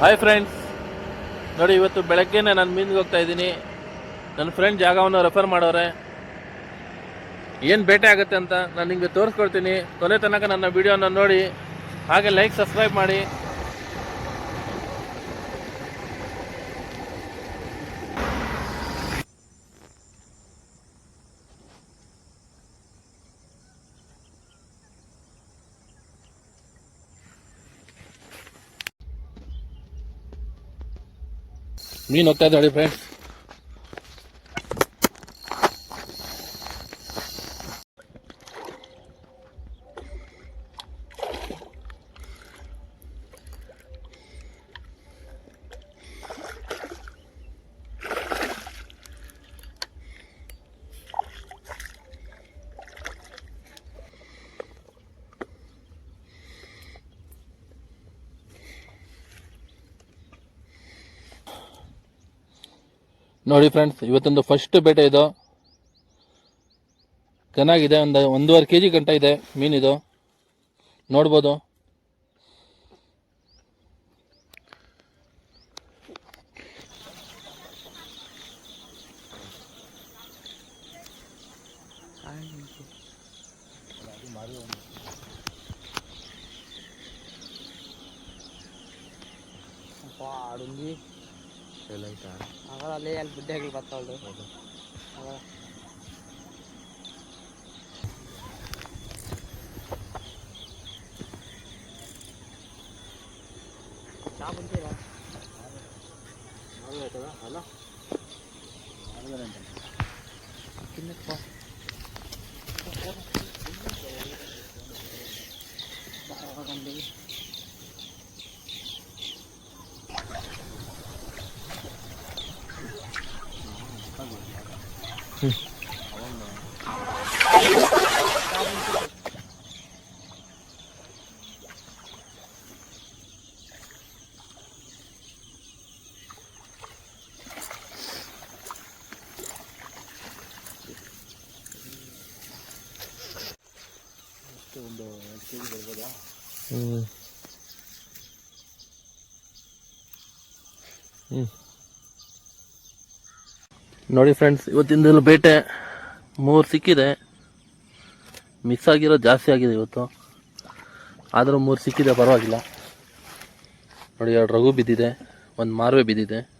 Hi friends ನೋಡಿ, ಇವತ್ತು ಬೆಳಗ್ಗೆನೆ ನಾನು ಮೀನಿಗೆ ಹೋಗ್ತಾ ಇದ್ದೀನಿ. ನನ್ನ ಫ್ರೆಂಡ್ ಜಾಗವನ್ನು ರೆಫರ್ ಮಾಡೋರೆ. ಏನು ಬೇಟೆ ಆಗುತ್ತೆ ಅಂತ ನಾನು ನಿಮಗೆ ತೋರಿಸ್ಕೊಡ್ತೀನಿ. ಕೊನೆ ತನಕ ನನ್ನ ವಿಡಿಯೋನ ನೋಡಿ. ಹಾಗೆ ಲೈಕ್ ಸಬ್ಸ್ಕ್ರೈಬ್ ಮಾಡಿ. मी नोकता झाले फ्रेंड्स ನೋಡಿ ಫ್ರೆಂಡ್ಸ್ ಇವತ್ತೊಂದು ಫಸ್ಟ್ ಬೇಟೆ ಇದು. ಚೆನ್ನಾಗಿದೆ, ಒಂದು ಒಂದೂವರೆ ಕೆ ಜಿ ಗಂಟ ಇದೆ ಮೀನಿದು. ನೋಡ್ಬೋದು. అక్కడ లేయాలి బుడ్డేకులు పత్తాళ్ళు చేపంతేరా కదా అలా అడగదంటే కిందకి పో బాగా 응. 응. 응. ನೋಡಿ ಫ್ರೆಂಡ್ಸ್ ಇವತ್ತಿಂದಲೂ ಬೇಟೆ ಮೂರು ಸಿಕ್ಕಿದೆ. ಮಿಸ್ ಆಗಿರೋ ಜಾಸ್ತಿ ಆಗಿದೆ ಇವತ್ತು. ಆದರೂ ಮೂರು ಸಿಕ್ಕಿದೆ, ಪರವಾಗಿಲ್ಲ. ನೋಡಿ, ಎರಡು ರಘು ಬಿದ್ದಿದೆ, ಒಂದು ಮಾರ್ವೆ ಬಿದ್ದಿದೆ.